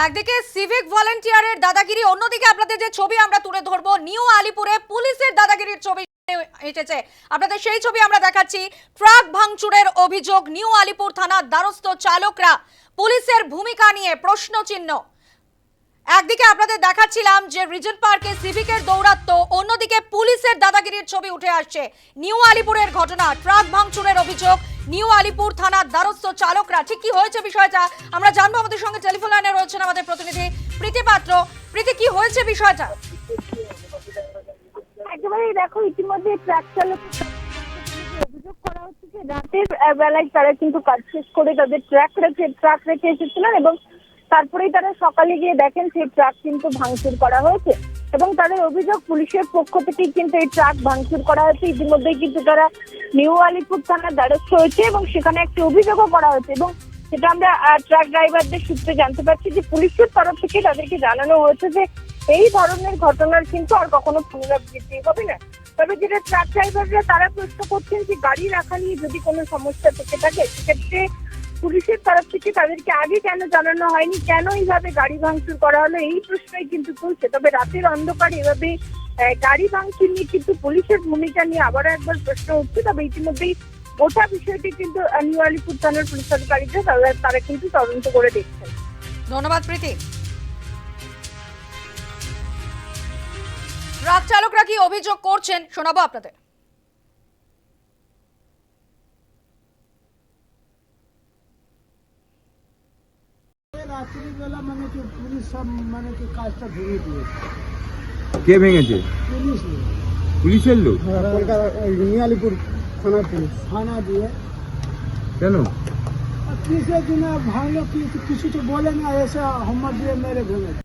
একদিকে সিভিক ভলেন্টিয়ারের দাদাগিরি, অন্যদিকে আপনাদের যে ছবি আমরা তুলে ধরবো, নিউ আলিপুরে পুলিশের দাদাগিরির ছবি এসেছে। আপনাদের সেই ছবি আমরা দেখাচ্ছি। ট্রাক ভাঙচুরের অভিযোগ, নিউ আলিপুর থানার দ্বারস্থ চালকরা পুলিশের ভূমিকা নিয়ে প্রশ্ন চিহ্ন একদিকে আপনাদের দেখাচ্ছিলাম যে রিজন পার্কে সিভিকের দৌরাত্ম, অন্যদিকে পুলিশের দাদাগিরির ছবি উঠে আসছে। নিউ আলিপুরের ঘটনা, ট্রাক ভাঙচুরের অভিযোগ নিউ আলিপুর থানার দ্বারস্থ চালকরা। ঠিক কি হয়েছে বিষয়টা? আমরা জানব আমাদের সঙ্গে টেলিফোন লাইনে রয়েছেন আমাদের প্রতিনিধি প্রীতি পাত্র। প্রীতি, কি হয়েছে বিষয়টা? একেবারেই দেখো, ইতিমধ্যে ট্রাক চালক অভিযোগ করা হচ্ছে যে রাতের বেলায় তারা কিন্তু কাজ শেষ করে তাদের ট্রাক রেখে ট্রাক রেখে এসেছিলেন এবং তারপরেই তারা সকালে গিয়ে দেখেন সেই ট্রাক কিন্তু ভাঙচুর করা হয়েছে এবং তাদের অভিযোগ পুলিশের পক্ষ থেকেই কিন্তু এই ট্রাক ভাঙচুর করা হয়েছে। ইতিমধ্যেই কিন্তু তারা নিউ আলিপুর থানার দ্বারস্থ হয়েছে এবং সেখানে একটি অভিযোগও করা হয়েছে এবং সেটা আমরা ট্রাক ড্রাইভারদের সূত্রে জানতে পারছি যে পুলিশের তরফ থেকে তাদেরকে জানানো হয়েছে যে এই ধরনের ঘটনার কিন্তু আর কখনো পুনরাবৃত্তি হবে না। তবে যেটা ট্রাক ড্রাইভাররা তারা প্রশ্ন করছেন যে গাড়ি রাখা নিয়ে যদি কোনো সমস্যা থেকে থাকে, সেক্ষেত্রে পুলিশের তরফ থেকে তাদেরকে আগে কেন জানানো হয়নি? কেন এইভাবে গাড়ি ভাঙচুর করা হলো? এই প্রশ্নই কিন্তু তুলছে। তবে রাতের অন্ধকারে এভাবে গাড়ি ভাঙচুর নিয়ে কিন্তু পুলিশের ভূমিকা নিয়ে আবারও একবার প্রশ্ন উঠছে। তবে ইতিমধ্যেই গোটা বিষয়টি কিন্তু নিউ আলিপুর থানার পুলিশ আধিকারিকরা তারা- তারা কিন্তু তদন্ত করে দেখছেন। ধন্যবাদ, প্রীতি। ট্রাক চালকরা কি অভিযোগ করছেন? শোনাবো আপনাদের। রাত্রিবেলা মানে কি পুলিশ সব মানে কি কাজটা ভেঙে দিয়েছে। কে ভেঙেছে? পুলিশ পুলিশের লোক? কলকাতা নিয়ালিপুর থানা পুলিশ। থানা দিয়ে। কেন? কিসের দিনে ভাঙলো কিছু তো বলে না এসে হোমওয়ার্ক দিয়ে মেরে ভেঙে দেয়।